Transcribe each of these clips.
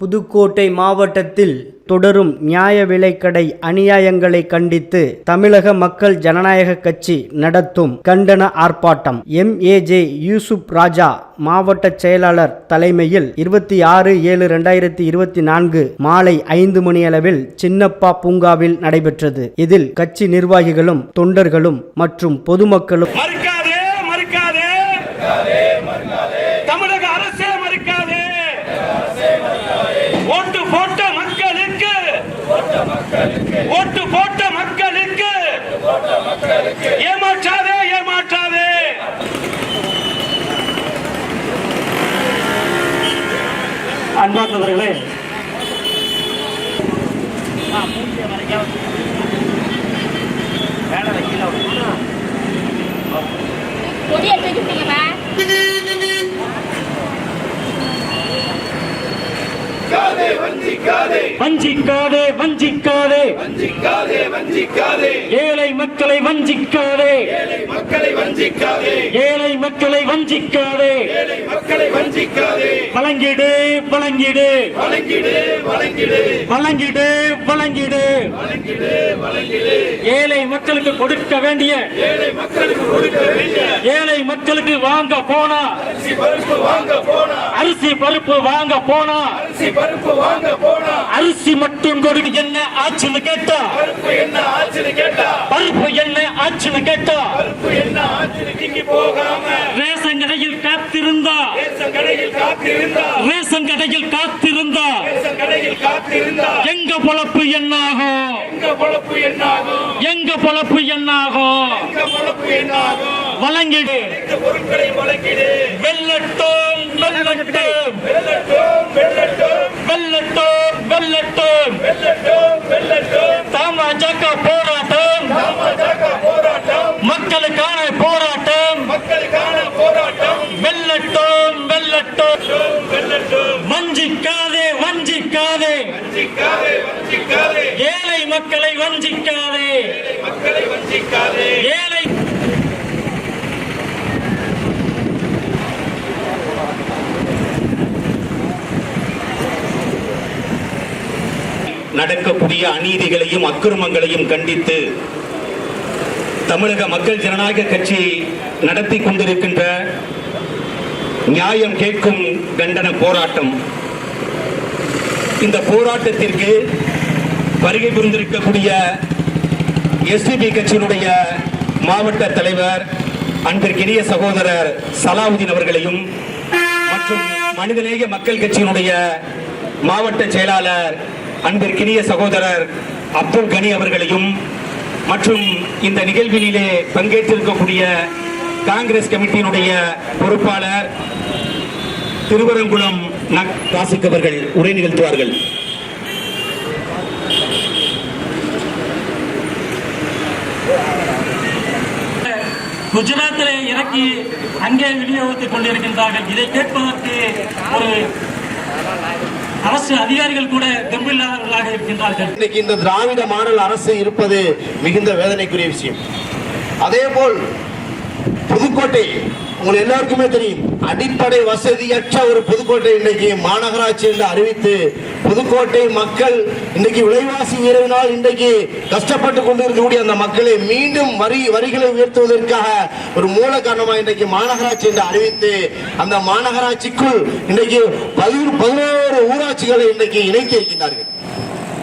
புதுக்கோட்டை மாவட்டத்தில் தொடரும் நியாய விலைக்கடை அநியாயங்களை கண்டித்து தமிழக மக்கள் ஜனநாயக கட்சி நடத்தும் கண்டன ஆர்ப்பாட்டம். எம்ஏஜே யூசுப் ராஜா மாவட்ட செயலாளர் தலைமையில் இருபத்தி ஆறு ஏழு ரெண்டாயிரத்தி இருபத்தி நான்கு மாலை ஐந்து மணியளவில் சின்னப்பா பூங்காவில் நடைபெற்றது. இதில் கட்சி நிர்வாகிகளும் தொண்டர்களும் மற்றும் பொதுமக்களும் அன்பார்ந்தவர்களே. கொடி எடுத்து வச்சுட்டீங்கம்மா வஞ்சிக்காதே வஞ்சிக்காதே வஞ்சிக்காதே. வஞ்சிக்காதே ஏழை மக்களை வஞ்சிக்காதே. ஏழை மக்களை வஞ்சிக்காதே. ஏழை மக்களை வஞ்சிக்காதே. ஏழை மக்களை வஞ்சிக்காதே. வழங்கிடு வழங்கிடு. வழங்கிடு வழங்கிடு. வழங்கிடு வழங்கிடு. வழங்கிடு வழங்கிடு. ஏழை மக்களுக்கு கொடுக்க வேண்டிய ஏழை மக்களுக்கு கொடுக்க வேண்டிய ஏழை மக்களுக்கு வாங்க போனா அரிசி பருப்பு வாங்க போனா அரிசி மட்டும் கொடுக்கு என்ன ஆச்சுன்னு கேட்டா? பருப்பு என்ன ஆச்சுன்னு கேட்டா? ரேஷன் கடையில் காத்திருந்தா? ரேஷன் கடையில் காத்திருந்தா? எங்க பொழப்பு என்ன ஆகும் எங்க பொழப்பு என்னாகும்? எங்க பொழப்பு என்ன வழங்கிடு. வெள்ளட்டோம் வெள்ளட்டோம் வெள்ளட்டோம் வெள்ளட்டோம் வெள்ளட்டோம் போராட்டம். போராட்டம். மக்களுக்கான போராட்டம். மக்களுக்கான போராட்டம். வெள்ளட்டோம் வெள்ளட்டோம் வஞ்சிக்காதே வஞ்சிக்காதே. ஏழை மக்களை வஞ்சிக்காதே. மக்களை வஞ்சிக்காதே. ஏழை நடக்கக்கூடிய அநீதிகளையும் அக்கிரமங்களையும் கண்டித்து தமிழக மக்கள் ஜனநாயக கட்சி நடத்தி கொண்டிருக்கின்ற நியாயம் கேட்கும் கண்டன போராட்டம். இந்த போராட்டத்திற்கு வருகை புரிந்திருக்கக்கூடிய எஸ்டிபி கட்சியினுடைய மாவட்ட தலைவர் அன்பிற்கினிய சகோதரர் சலாவுதீன் அவர்களையும் மற்றும் மனிதநேய மக்கள் கட்சியினுடைய மாவட்ட செயலாளர் அன்பிற்கினிய சகோதரர் அப்துல் கனி அவர்களையும் மற்றும் இந்த நிகழ்வினிலே பங்கேற்றிருக்கக்கூடிய காங்கிரஸ் கமிட்டியினுடைய பொறுப்பாளர் திருவரங்குளம் ராசிக் அவர்கள் உரை நிகழ்த்துவார்கள். குஜராத்தில் இறக்கி அங்கே விநியோகித்துக் கொண்டிருக்கின்றார்கள். இதை கேட்பதற்கு ஒரு அரசு அதிகாரிகள் கூட தெம்பில்லாதவர்களாக இருக்கின்றார்கள். இன்னைக்கு இந்த திராவிட மாடல் அரசு இருப்பது மிகுந்த வேதனைக்குரிய விஷயம். அதே போல் புதுக்கோட்டை உங்கள் எல்லாருக்குமே தெரியும் அடிப்படை வசதியற்ற ஒரு புதுக்கோட்டை இன்னைக்கு மாநகராட்சி என்று அறிவித்து புதுக்கோட்டை மக்கள் இன்னைக்கு விலைவாசி உயர்வினால் இன்றைக்கு கஷ்டப்பட்டு கொண்டிருக்கக்கூடிய அந்த மக்களை மீண்டும் வரி வரிகளை உயர்த்துவதற்காக ஒரு மூல காரணமாக இன்றைக்கு மாநகராட்சி என்று அறிவித்து அந்த மாநகராட்சிக்குள் இன்றைக்கு பதினோரு பதினோரு ஊராட்சிகளை இன்றைக்கு இணைத்து இருக்கின்றார்கள்.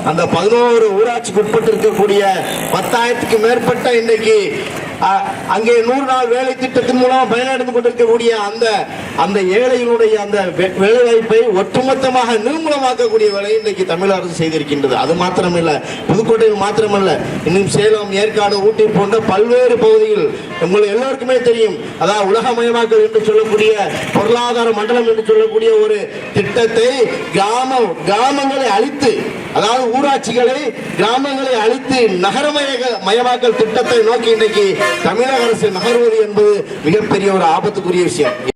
அந்த பதினோரு ஊராட்சிக்கு உட்பட்டு இருக்கக்கூடிய பத்தாயிரத்துக்கு மேற்பட்ட இன்றைக்கு அங்கே நூறு நாள் வேலை திட்டத்தின் மூலம் பயனடைந்து கொண்டிருக்கக்கூடிய அந்த அந்த ஏழைகளுடைய அந்த வே- வேலை வாய்ப்பை ஒட்டுமொத்தமாக நிர்மூலமாக்கக்கூடிய வேலையை இன்றைக்கு தமிழக அரசு செய்திருக்கின்றது. அது மாத்திரமில்லை புதுக்கோட்டையில் மாத்திரமல்ல. இன்னும் சேலம் ஏற்காடு ஊட்டி போன்ற பல்வேறு பகுதிகள் உங்களுக்கு எல்லாருக்குமே தெரியும். அதாவது உலகமயமாக்கல் என்று சொல்லக்கூடிய பொருளாதார மண்டலம் என்று சொல்லக்கூடிய ஒரு திட்டத்தை கிராம கிராமங்களை அழித்து அதாவது ஊராட்சிகளை கிராமங்களை அழித்து நகரமய மயமாக்கல் திட்டத்தை நோக்கி இன்றைக்கு தமிழக அரசு நகர்வது என்பது மிகப்பெரிய ஒரு ஆபத்துக்குரிய விஷயம்.